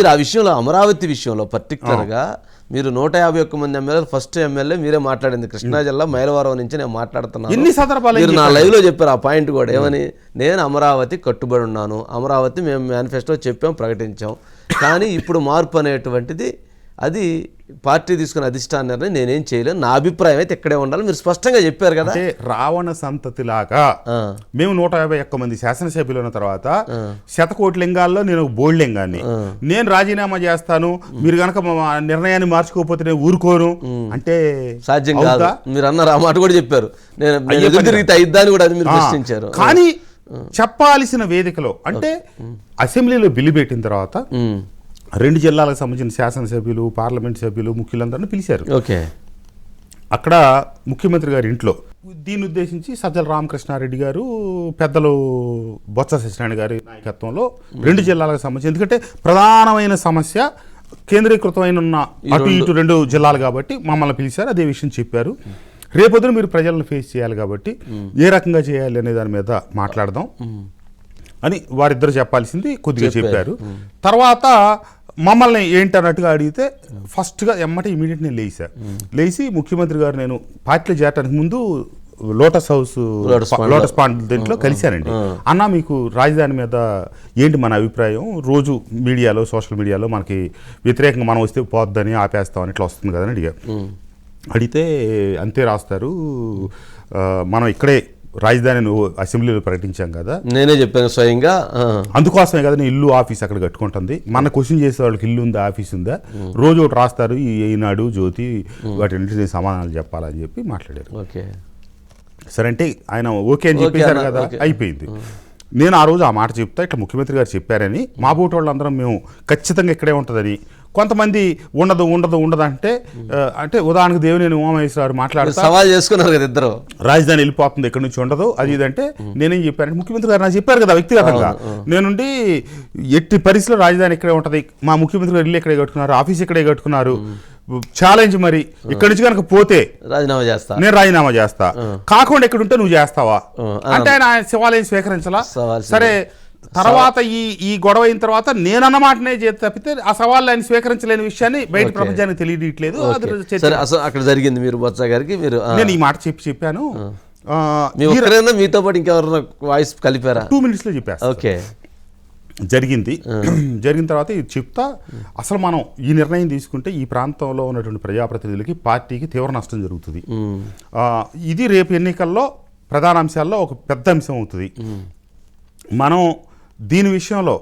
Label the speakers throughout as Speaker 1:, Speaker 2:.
Speaker 1: మీరు ఆ విషయంలో అమరావతి విషయంలో పర్టికులర్గా మీరు నూట యాభై ఒక్క మంది ఎమ్మెల్యేలు ఫస్ట్ ఎమ్మెల్యే మీరే మాట్లాడింది. కృష్ణా జిల్లా మైలవరం నుంచి నేను మాట్లాడుతున్నాను.
Speaker 2: ఎన్ని సందర్భాలు
Speaker 1: మీరు నా లైవ్లో చెప్పారు ఆ పాయింట్ కూడా. ఏమని? నేను అమరావతి కట్టుబడి ఉన్నాను. అమరావతి మేము మేనిఫెస్టో చెప్పాం ప్రకటించాం. కానీ ఇప్పుడు మార్పు అనేటువంటిది అది పార్టీ తీసుకున్న అధిష్టాన నిర్ణయం నేనేం చేయలేను. నా అభిప్రాయం అయితే ఇక్కడే ఉండాలి. మీరు స్పష్టంగా చెప్పారు కదా.
Speaker 2: అంటే రావణ సంతతిలాగా మేము నూట యాభై ఒక్క మంది శాసనసభ్యులు ఉన్న తర్వాత శతకోటి లింగాల్లో నేను బోల్డ్ లింగాన్ని. నేను రాజీనామా చేస్తాను. మీరు గనక మా నిర్ణయాన్ని మార్చుకోకపోతే నేను ఊరుకోను. అంటే
Speaker 1: సాధ్యం కాదు? మీరు అన్నారు ఆ మాట కూడా చెప్పారు. నేను తిరిగితే కూడా అది మీరు ప్రశ్నించారు.
Speaker 2: కానీ చెప్పాల్సిన వేదికలో అంటే అసెంబ్లీలో బిల్లు పెట్టిన తర్వాత రెండు జిల్లాలకు సంబంధించిన శాసనసభ్యులు పార్లమెంట్ సభ్యులు ముఖ్యులందరినీ పిలిచారు.
Speaker 1: ఓకే.
Speaker 2: అక్కడ ముఖ్యమంత్రి గారి ఇంట్లో దీన్ని ఉద్దేశించి సజ్జల రామకృష్ణారెడ్డి గారు పెద్దలు బొత్స సత్యనారాయణ గారి నాయకత్వంలో రెండు జిల్లాలకు సంబంధించి ఎందుకంటే ప్రధానమైన సమస్య కేంద్రీకృతమైన ఉన్న అటు ఇటు రెండు జిల్లాలు కాబట్టి మమ్మల్ని పిలిచారు అదే విషయం చెప్పారు. రేపొద్దున మీరు ప్రజలను ఫేస్ చేయాలి కాబట్టి ఏ రకంగా చేయాలి అనే దాని మీద మాట్లాడదాం అని వారిద్దరు చెప్పాల్సింది కొద్దిగా చెప్పారు. తర్వాత మమ్మల్ని ఏంటి అన్నట్టుగా అడిగితే ఫస్ట్గా ఎమ్మటి ఇమీడియట్ నేను లేసా లేచి ముఖ్యమంత్రి గారు నేను పార్టీలో చేరడానికి ముందు లోటస్ హౌస్
Speaker 1: లోటస్ పాండ్
Speaker 2: దీంట్లో కలిశానండి. అన్న మీకు రాజధాని మీద ఏంటి మన అభిప్రాయం? రోజు మీడియాలో సోషల్ మీడియాలో మనకి వ్యతిరేకంగా మనం వస్తే పోద్దని ఆపేస్తామని ఇట్లా వస్తుంది కదని అడిగా అడిగితే అంతే రాస్తారు. మనం ఇక్కడే రాజధాని నువ్వు అసెంబ్లీలో ప్రకటించాం కదా.
Speaker 1: నేనే చెప్పాను స్వయంగా
Speaker 2: అందుకోసమే కదా ఇల్లు ఆఫీస్ అక్కడ కట్టుకుంటుంది. మన క్వశ్చన్ చేసే వాళ్ళకి ఇల్లు ఉందా ఆఫీస్ ఉందా? రోజు ఒకటి రాస్తారు ఈ ఈనాడు జ్యోతి వాటి సమాధానాలు చెప్పాలని చెప్పి మాట్లాడారు.
Speaker 1: ఓకే.
Speaker 2: సరే అంటే ఆయన ఓకే అని చెప్పేశారు కదా. అయిపోయింది. నేను ఆ రోజు ఆ మాట చెప్తా ఇట్లా ముఖ్యమంత్రి గారు చెప్పారని మా బోటి వాళ్ళందరం మేము ఖచ్చితంగా ఇక్కడే ఉంటుందని కొంతమంది ఉండదు ఉండదు ఉండదు అంటే అంటే ఉదాహరణకు దేవినేని ఉమామహేశ్వర
Speaker 1: మీరు
Speaker 2: మాట్లాడుతా.
Speaker 1: సవాల్ చేసుకున్నారు కదా ఇద్దరు.
Speaker 2: రాజధాని వెళ్ళిపోతుంది ఎక్కడి నుంచి ఉండదు. అది ఇదంటే నేనేం చెప్పాను ముఖ్యమంత్రి గారు నాకు చెప్పారు కదా వ్యక్తిగతంగా. నేనుండి ఎట్టి పరిస్థితిలో రాజధాని ఇక్కడే ఉంటది. మా ముఖ్యమంత్రి గారు ఇల్లు ఇక్కడే కట్టుకున్నారు ఆఫీస్ ఇక్కడే కట్టుకున్నారు. ఛాలెంజ్ మరి ఇక్కడి నుంచి కనుక పోతే
Speaker 1: రాజీనామా చేస్తా.
Speaker 2: నేను రాజీనామా చేస్తా. కాకుండా ఇక్కడ ఉంటే నువ్వు చేస్తావా? అంటే ఆయన శివాలయం స్వీకరించలా? సరే తర్వాత ఈ ఈ గొడవ అయిన తర్వాత నేనన్న మాటనే చేతి తప్పితే ఆ సవాళ్ళు ఆయన స్వీకరించలేని విషయాన్ని బయట ప్రపంచానికి తెలియట్లేదు
Speaker 1: అక్కడ జరిగింది మీరు బొత్స గారికి మీరు
Speaker 2: నేను ఈ మాట చెప్పి చెప్పాను.
Speaker 1: మీతో పాటు ఇంకెవరైనా వాయిస్ కలిపారా?
Speaker 2: టూ మినిట్స్లో చెప్పేస్తా.
Speaker 1: ఓకే.
Speaker 2: జరిగింది. జరిగిన తర్వాత ఇది చెప్తా. అసలు మనం ఈ నిర్ణయం తీసుకుంటే ఈ ప్రాంతంలో ఉన్నటువంటి ప్రజాప్రతినిధులకి పార్టీకి తీవ్ర నష్టం జరుగుతుంది. ఇది రేపు ఎన్నికల్లో ప్రధాన అంశాల్లో ఒక పెద్ద అంశం అవుతుంది. మనం దీని విషయంలో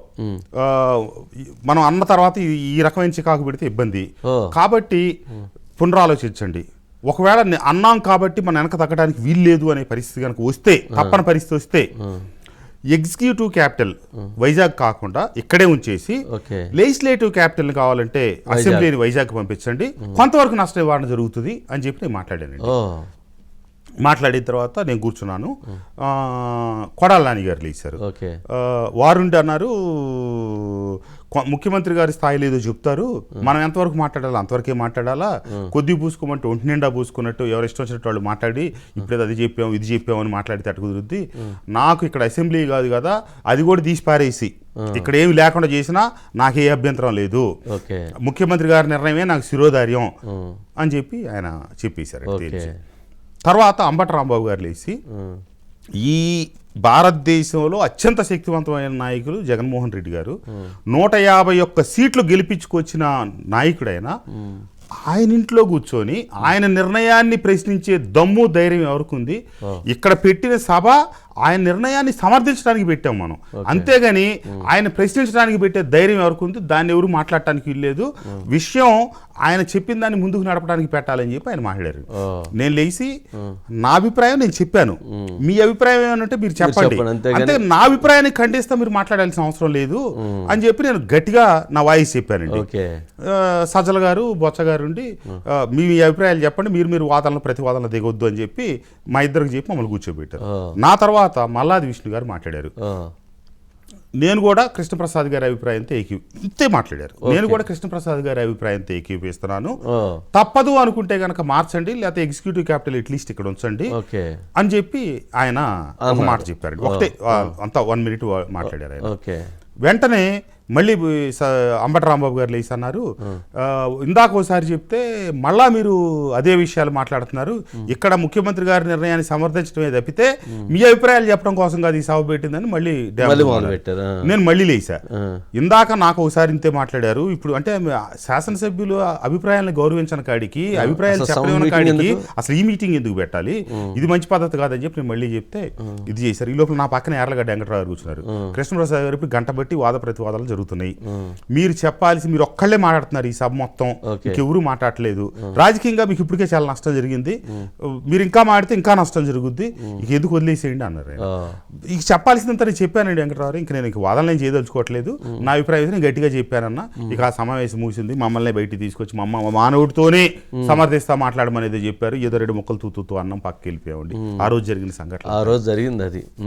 Speaker 2: మనం అన్న తర్వాత ఈ- రకమైన చికాకు పెడితే ఇబ్బంది. కాబట్టి పునరాలోచించండి. ఒకవేళ అన్నాం కాబట్టి మనం వెనక తగ్గడానికి వీల్లేదు అనే పరిస్థితి కనుక వస్తే తప్పని పరిస్థితి వస్తే ఎగ్జిక్యూటివ్ క్యాపిటల్ వైజాగ్ కాకుండా ఇక్కడే ఉంచేసి లెజిస్లేటివ్ క్యాపిటల్ కావాలంటే అసెంబ్లీని వైజాగ్ పంపించండి. కొంతవరకు నష్ట నివారణ జరుగుతుంది అని చెప్పి నేను మాట్లాడానండి. మాట్లాడిన తర్వాత నేను కూర్చున్నాను. కొడాల నాని గారు లేచారు. వారుండి అన్నారు ముఖ్యమంత్రి గారి స్థాయిలో ఏదో చెప్తారు. మనం ఎంతవరకు మాట్లాడాలా? అంతవరకే మాట్లాడాలా? కొద్ది పూసుకోమంటే ఒంటి నిండా పూసుకున్నట్టు ఎవరు ఇష్టం వచ్చినట్టు వాళ్ళు మాట్లాడి ఇప్పుడు అది చెప్పాం ఇది చెప్పాం అని మాట్లాడితే అటు కుదురుద్ది. నాకు ఇక్కడ అసెంబ్లీ కాదు కదా అది కూడా తీసి పారేసి ఇక్కడ ఏమి లేకుండా చేసినా నాకు ఏ అభ్యంతరం లేదు. ముఖ్యమంత్రి గారి నిర్ణయమే నాకు శిరోధార్యం అని చెప్పి ఆయన చెప్పేశారు. తర్వాత అంబటి రాంబాబు గారు లేచి ఈ భారతదేశంలో అత్యంత శక్తివంతమైన నాయకులు జగన్మోహన్ రెడ్డి గారు. నూట యాభై ఒక్క సీట్లు గెలిపించుకొచ్చిన నాయకుడైన ఆయన ఇంట్లో కూర్చొని ఆయన నిర్ణయాన్ని ప్రశ్నించే దమ్ము ధైర్యం ఎవరికి ఉంది ఇక్కడ పెట్టిన సభ ఆయన నిర్ణయాన్ని సమర్థించడానికి పెట్టాం మనం. అంతేగాని ఆయన ప్రశ్నించడానికి పెట్టే ధైర్యం ఎవరికి ఉంది దాన్ని ఎవరు మాట్లాడటానికి వీల్లేదు. విషయం ఆయన చెప్పిన దాన్ని ముందుకు నడపడానికి పెట్టాలని చెప్పి ఆయన మాట్లాడారు. నేను లేచి నా అభిప్రాయం నేను చెప్పాను. మీ అభిప్రాయం ఏమంటే మీరు చెప్పండి. అంటే నా అభిప్రాయాన్ని ఖండిస్తే మీరు మాట్లాడాల్సిన అవసరం లేదు అని చెప్పి నేను గట్టిగా నా వాయిస్ చెప్పానండి. సజ్జల గారు బొత్స గారు మీ అభిప్రాయాలు చెప్పండి. మీరు మీరు వాదనలు ప్రతివాదనలు దిగొద్దు అని చెప్పి మా ఇద్దరికి చెప్పి మమ్మల్ని కూర్చోబెట్టారు. నా తర్వాత మల్లాది విష్ణు గారు మాట్లాడారు. నేను కూడా కృష్ణప్రసాద్ గారి అభిప్రాయంతో ఏకీ ఇంతే మాట్లాడారు. నేను కూడా కృష్ణప్రసాద్ గారి అభిప్రాయంతో ఏకీపిస్తున్నాను తప్పదు అనుకుంటే గనక మార్చండి లేకపోతే ఎగ్జిక్యూటివ్ క్యాపిటల్ అట్లీస్ట్ ఇక్కడ ఉంచండి
Speaker 1: ఓకే.
Speaker 2: అని చెప్పి ఆయన ఒక మాట చెప్పారు ఒకటే అంతా వన్ మినిట్ మాట్లాడారు ఆయన.
Speaker 1: ఓకే.
Speaker 2: వెంటనే మళ్ళీ అంబటి రాంబాబు గారు లేచి అన్నారు. ఇందాక ఒకసారి చెప్తే మళ్ళా మీరు అదే విషయాలు మాట్లాడుతున్నారు. ఇక్కడ ముఖ్యమంత్రి గారి నిర్ణయాన్ని సమర్థించడమే తప్పితే మీ అభిప్రాయాలు చెప్పడం కోసం కాదు ఈ సభ పెట్టిందని మళ్ళీ. నేను మళ్ళీ లేసా. ఇందాక నాకు ఒకసారి ఇంతే మాట్లాడారు. ఇప్పుడు అంటే శాసనసభ్యులు అభిప్రాయాలను గౌరవించిన కాడికి అభిప్రాయాలు చెప్పడం కాడికి? అసలు ఈ మీటింగ్ ఎందుకు పెట్టాలి? ఇది మంచి పద్ధతి కాదని చెప్పి నేను మళ్ళీ చెప్తే ఇది చేశారు. ఈ లోపల నా పక్కన ఎర్లగడ్డ వెంకటరావు గారు కూర్చున్నారు. కృష్ణప్రసాద్ గారు ఇప్పుడు గంట బట్టి వాద ప్రతివాదాలు జరుగుతున్నాయి. మీరు చెప్పాల్సి మీరు ఒక్కళ్ళే మాట్లాడుతున్నారు ఈ సభ మొత్తం. ఎవరు మాట్లాడలేదు రాజకీయంగా మీకు ఇప్పటికే చాలా నష్టం జరిగింది. మీరు ఇంకా మాడితే ఇంకా నష్టం జరుగుద్ది. ఇక ఎందుకు వదిలేసేయండి అన్నారు. ఇక చెప్పాల్సిందంతా నేను చెప్పానండి వెంకటరావు. ఇంక నేను ఇంక వాదనలు ఏం చేయదలుచుకోవట్లేదు. నా అభిప్రాయం నేను గట్టిగా చెప్పానన్న ఇక ఆ సమావేశం ముగిసింది. మమ్మల్ని బయటికి తీసుకొచ్చి మా అమ్మ మానవుడితోనే సమర్థిస్తా మాట్లాడమనేది చెప్పారు. ఏదో రెండు మొక్కలు తూతూ అన్నం పక్కకి వెళ్ళిపోయామండి. ఆ. రోజు జరిగిన సంఘటన.
Speaker 1: ఆ రోజు జరిగింది అది.